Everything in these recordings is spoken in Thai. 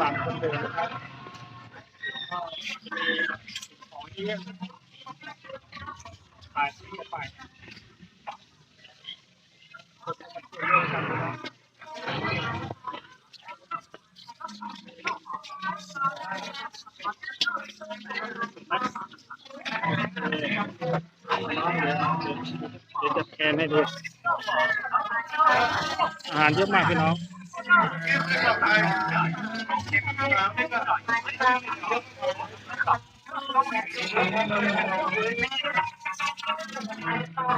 สามคนเดินนะครับก็มีของที่ขายที่เข้าไปคนมาช่วยเรื่องกันนะครับเดี๋ยวจะแกนให้ดูอาหารเยอะมากพี่น้อง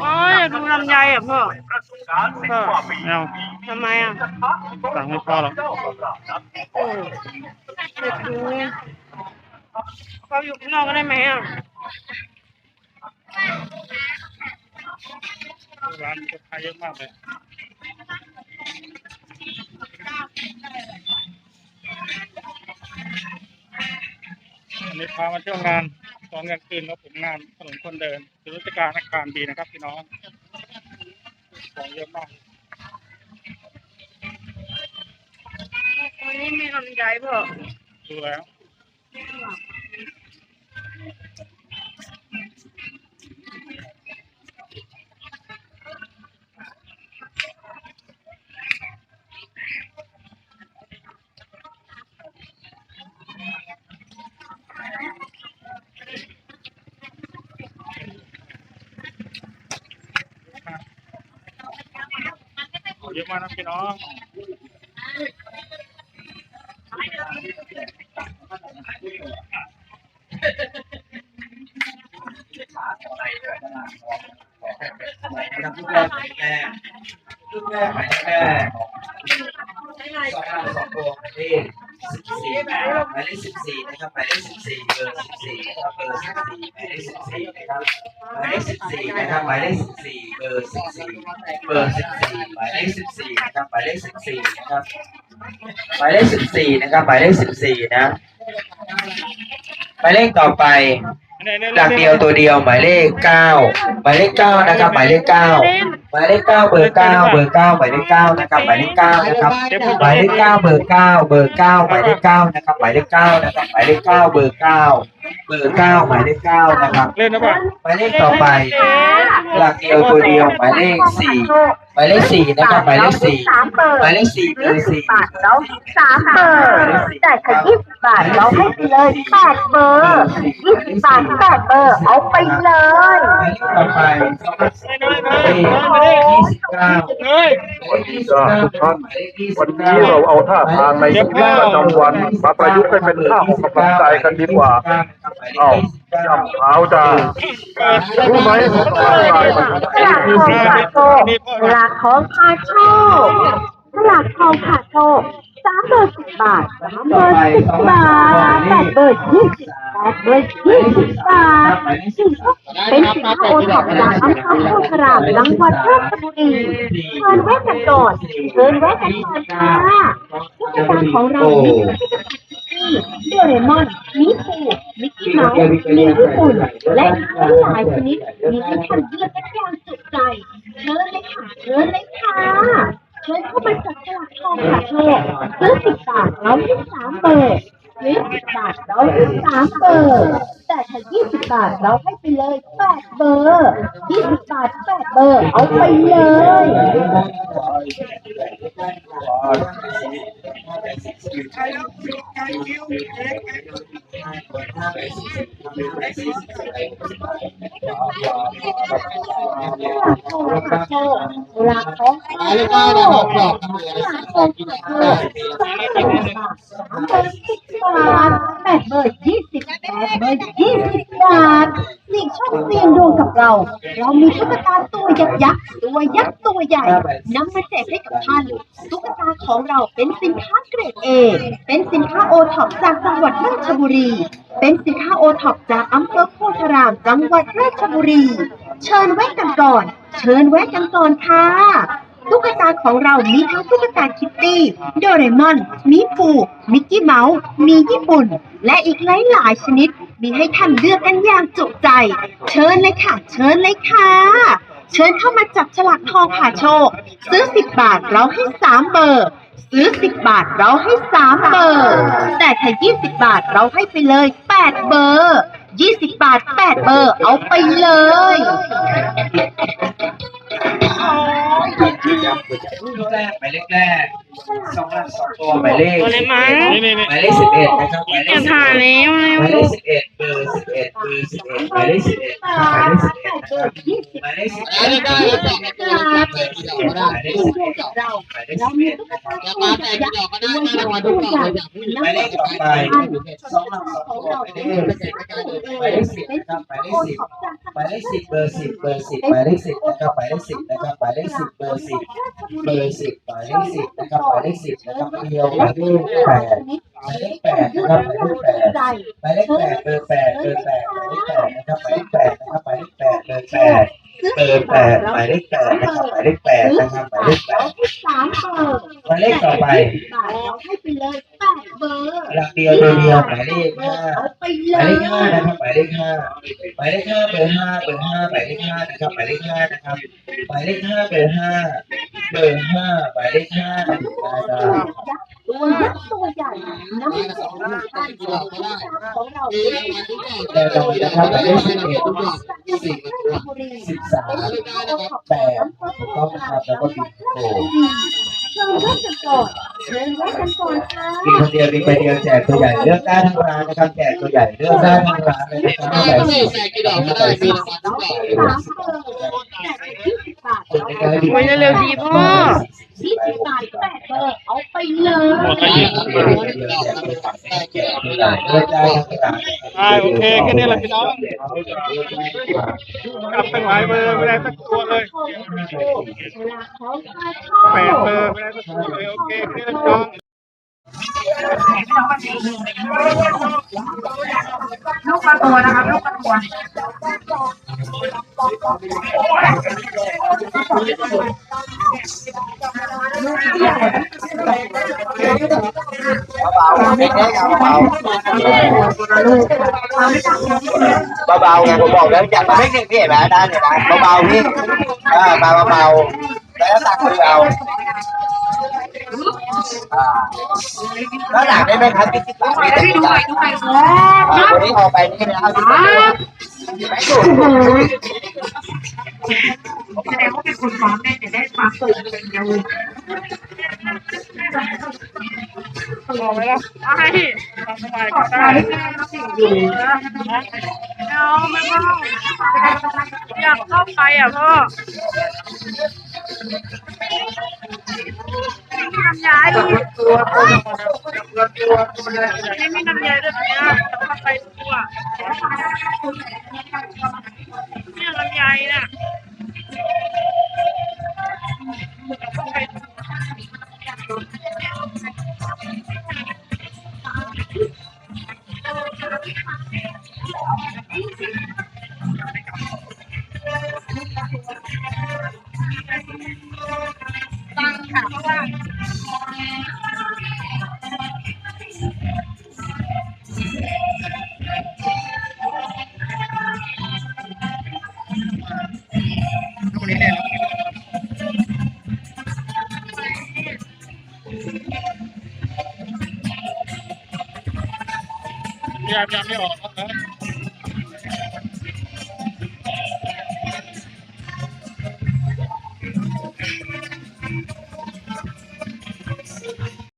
โอ้ยอยากดูลำไยอะพ่อพ่อไม่เอาทำไมอะสั่งไม่พอหรอกโอ้อยากดูเขาอยู่ข้างนอกก็ได้ไหมอะร้านลูกค้าเยอะมากเลย อันนี้พามาเที่ยวงานตอนกลางคืนครับผมงานถนนคนเดินคือราชการอาคารดีนะครับพี่น้องของเยอะมากวันนี้มีลำไยพ่อดูแล้ว เยอะมากนะพี่น้องนะครับลูกแรกหมายเลขลูกแรกหมายเลขสองห้าสองตัวห หมายเลขสิบสี่นะครับหมายเลขสิบสี่เบอร์สิบสี่นะครับเบอร์สิบสี่หมายเลขสิบสี่นะครับหมายเลขสิบสี่นะครับหมายเลขสิบสี่เบอร์สิบสี่เบอร์สิบสี่หมายเลขสิบสี่นะครับหมายเลขสิบสี่นะครับหมายเลขสิบสี่นะครับหมายเลขสิบสี่นะหมายเลขต่อไป หลักเดียวตัวเดียวหมายเลขเก้าหมายเลขเก้านะครับหมายเลขเก้าหมายเลขเก้าเบอร์เก้าเบอร์เก้าหมายเลขเก้านะครับหมายเลขเก้านะครับหมายเลขเก้าเบอร์เก้าเบอร์เก้าหมายเลขเก้านะครับหมายเลขเก้านะครับหมายเลขเก้าเบอร์เก้าเบอร์เก้าหมายเลขเก้านะครับเล่นนะป่ะหมายเลขต่อไป หลักเดียวตัวเดียวหมายเลขสี่หมายเลขสี่นะครับหมายเลขสี่สามเปิดหมายเลขสี่เบอร์สี่บาทเราสามเบอร์แต่ขยี่สิบบาทเราให้ไปเลยแปดเบอร์ยี่ สาทแปดเบอร์เอาไปเลยหมายเลขต่อไปยี่สิบเก้าเฮ้ยทุกท่านวันนี้เราเอาท่าทางในชีวิตประจำวันมาประยุกต์ให้เป็นท่าออกกำลังกายกันดีกว่าเอาจำเท้าจ้ารู้ไหมท่าอะไรมันตลาดทองขาโชคตลาดทองขาโชคตลาดทองขาโชค สามเบอร์สิบบาทสามเบอร์สิบบาทแปดเบอร์ยี่สิบแปดเบอร์ยี่สิบบาทสิบเป็นสินค้าโอท็อปจากอำเภอโพธารามจังหวัดราชบุรีเชิญแวะกันก่อนเชิญแวะกันก่อนค่ะผู้จัดการของเรามีโดเรมอนมิคูมิกกี้เมาส์มีญี่ปุ่น และอีกหลายชนิดมีให้ท่านเลือกกันอย่างสุดใจเชิญเลยค่ะเชิญเลยค่ะ เข้าไปจับฉลากทองค่ะโชคซื้อสิบบาทแล้วยี่สามเบอร์ซื้อสิบบาทเราให้สามเบอร์แต่ถ้ายี่สิบบาทเราให้ไปเลยแปดเบอร์ยี่สิบบาทแปดเบอร์เอาไปเลยหลักของหลัก ของหลักของหลักของสามเบอร์สิบบาทแปดเบอร์ยี่สิบแปดเบอร์ยี่สิบบาท สิ่งช่องเสี่ยงดวงกับเรา เรามีตุ๊กตาตัวยักษ์ยักษ์ตัวยักษ์ตัวใหญ่นำมาแจกให้กับท่านตุ๊กตาของเราเป็นสินค้าเกรดเอเป็นสินค้าโอท็อปจากจังหวัดราชบุรี เป็นสินค้าโอท็อปจากอำเภอโพธาราม จังหวัดราชบุรี เชิญแวะกันก่อน เชิญแวะกันก่อนค่ะตุ๊กตาของเรามีทั้งตุ๊กตาคิตตี้ โดเรมอน มีปูมิกกี้เมาส์ มีญี่ปุ่น และอีกหลายหลายๆชนิด มีให้ท่านเลือกกันอย่างจุใจ เชิญเลยค่ะ เชิญเลยค่ะ เชิญเข้ามาจับฉลากทองผ่าโชค ซื้อ 10 บาทเราให้ 3 เบอร์ ซื้อ 10 บาทเราให้ 3 เบอร์ แต่ถ้า 20 บาทเราให้ไปเลย 8 เบอร์ 20 บาท 8 เบอร์เอาไปเลย ตัวแรกหมายเลขแรกสองหลักสองตัวหมายเลขตัวไหนมั้ง นี่นี่นี่หมายเลขสิบเอ็ดนะครับหมายเลเก็ขบสิบถ่าเอ็ดแล้วหมายเลขสิบเอ็ดเบอร์สิบเอ็ดเบอร์สิบเอ็ดหมายเลขสิบเอ็ดหมายเลขสิบเอ็ดนะครับหมายเลขสิบเอ็ดหมายเลขสิบเอ็ดหมายเลขสิบเอ็ดหมายเลขสิบเอ็ดนะครับ หมายเลขต่อไปสองหลักสองตัวหมายเลขหมายเลขสิบนะครับหมายเลขสิบหมายเลขสิบเบอร์สิบเบอร์สิบหมายเลขสิบนะครับหมายเลขสิบนะครับหมายเลขสิบเบอร์สิบเบอร์สิบหมายเลขสิบนะครับหมายเลขสิบนะครับเดียวหมายเลขแปดหมายเลขแปดนะครับหมายเลขแปดหมายเลขแปดเบอร์แปดเบอร์แปดหมายเลขแปดนะครับหมายเลขแปดนะครับหมายเลขแปดเบอร์แปด เบอร์แปดหมายเลขแปดนะครับหมายเลขแปดนะครับหมายเลขแปดสามเบอร์หมายเลขต่อไปบาทเราให้ไปเลยแปดเบอร์หลักเดียวตัวเดียวหมายเลขห้าเอาไปหเลมายยเลขห้านะครับหมายเลขห้าหมายเลขห้าเบอร์ห้าเบอร์ห้าหมายเลขห้านะครับหมายเลขห้านะครับหมายเลขห้าเบอร์ห้าเบอร์ห้าหมายเลขห้าได้ได้ตั วยักตัวใหญ่น้ำหนักของเราของเราแต่ต่อไปนะครับหมายเลขสิบเอ็ดสิบสามแปดต้องครับแล้วก็บิงโกเชิญรับกันก่อนเชิญรับกันก่อนค่ะกินคนเดียวมีไปเดียวแจกตัวใหญ่เลือกได้ทั้งร้านนะครับแจกตัวใหญ่เลือกได้ทั้งร้านเลยนะครับไม่ใส่สีแจกกี่ดอกก็ได้มีรางวัลทุกอย่างสามเบอร์แต่ยี่สิ บบาทคนในการดีโอ้ยเร็วๆดีพ่อยี่สิบบาทแปดเบอร์เอาไปเลยหมดไปอีกแจกตัวใหญ่เลือกได้ทั้งร้านอ่าโอเคแค่นี้แหละพี่น้องกลับตั้งหลายเบอร์ไม่ได้สักตัวเลยเวลาเขาพาชแปดอบเบอร์ไม่ได้สักตัวเลยโอเคแค่นี้แหละพี่น้องลูกกระตัวนะครับลูกกระตัว เบาๆเด็กๆเบาเบาๆไงผมบอกแล้วจัดมาไม่เด็กพี่เห็นไหมได้เนี่ยนะเบาๆพี่อ่ามาเบาๆแล้วตักมือเอาอ่าแล้วหนักได้ไหมครับพี่ที่ตักพี่ตักพี่ตักอ่าวันนี้ออกไปนี่นะครับพี่ตักไม่ถูกแสดงว่าเป็นคนพร้อมแน่จะได้ความสุขเป็นเดียวพอไหมล่ะไอ้ตามสบายก็ได้เอาไม่พ่ออยากเข้าไปอะพ่อมีน้ำยาอีกตัวตัวตัวตัวตัวเลยไม่มีน้ำยาด้วยเนี่ยจะเข้าไปตัวเนี่ยน้ำยาเนี่ย พยายามยังไม่ออกครับ